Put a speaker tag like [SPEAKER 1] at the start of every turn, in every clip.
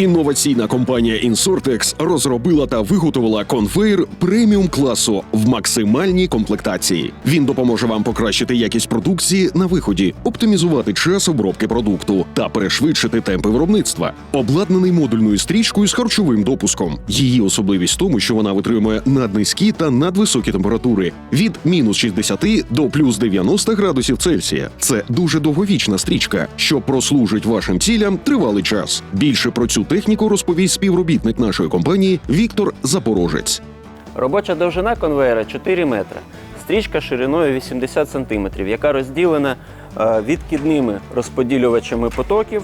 [SPEAKER 1] Інноваційна компанія Insortex розробила та виготовила конвейер преміум класу в максимальній комплектації. Він допоможе вам покращити якість продукції на виході, оптимізувати час обробки продукту та перешвидшити темпи виробництва. Обладнаний модульною стрічкою з харчовим допуском. Її особливість в тому, що вона витримує наднизькі та надвисокі температури від мінус 60 до плюс 90 градусів Цельсія. Це дуже довговічна стрічка, що прослужить вашим цілям тривалий час. Більше про цю техніку розповість співробітник нашої компанії Віктор Запорожець.
[SPEAKER 2] Робоча довжина конвейера 4 метри, стрічка шириною 80 см, яка розділена е, відкидними розподілювачами потоків.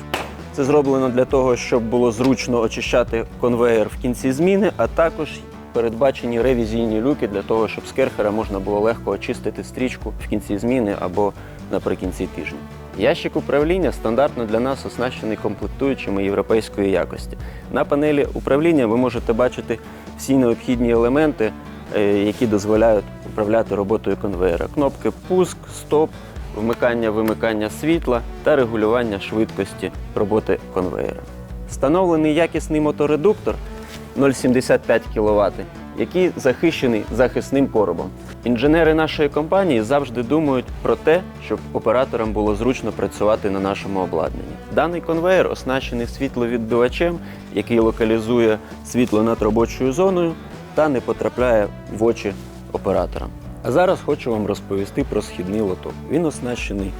[SPEAKER 2] Це зроблено для того, щоб було зручно очищати конвейер в кінці зміни, а також передбачені ревізійні люки для того, щоб з керхера можна було легко очистити стрічку в кінці зміни або наприкінці тижня. Ящик управління стандартно для нас оснащений комплектуючими європейської якості. На панелі управління ви можете бачити всі необхідні елементи, е, які дозволяють управляти роботою конвейера. Кнопки пуск, стоп, вмикання, вимикання світла та регулювання швидкості роботи конвейера. Встановлений якісний моторедуктор 0,75 кВт, який захищений захисним коробом. Інженери нашої компанії завжди думають про те, щоб операторам було зручно працювати на нашому обладнанні. Даний конвейер оснащений світловідбивачем, який локалізує світло над робочою зоною та не потрапляє в очі операторам. А зараз хочу вам розповісти про східний лоток. Він оснащений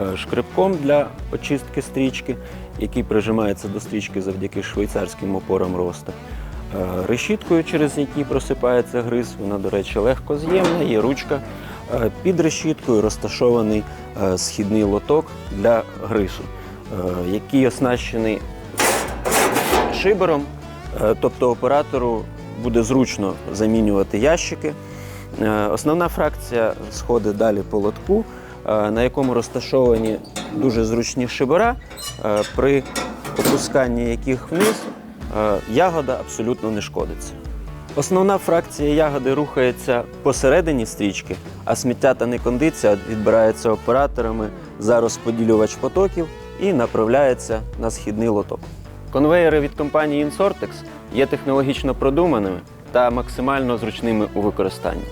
[SPEAKER 2] е, шкребком для очистки стрічки, який прижимається до стрічки завдяки швейцарським опорам роста. Е, Решіткою, через які просипається гриз, вона, до речі, легко з'ємна, є ручка. Е, Під решіткою розташований е, східний лоток для грису, е, який оснащений шибером, тобто оператору буде зручно замінювати ящики. Основна фракція сходить далі по лотку, на якому розташовані дуже зручні шибера, при опусканні яких вниз ягода абсолютно не шкодиться. Основна фракція ягоди рухається посередині стрічки, а сміття та некондиція відбирається операторами за розподілювач потоків і направляється на східний лоток. Конвеєри від компанії Insortex є технологічно продуманими та максимально зручними у використанні.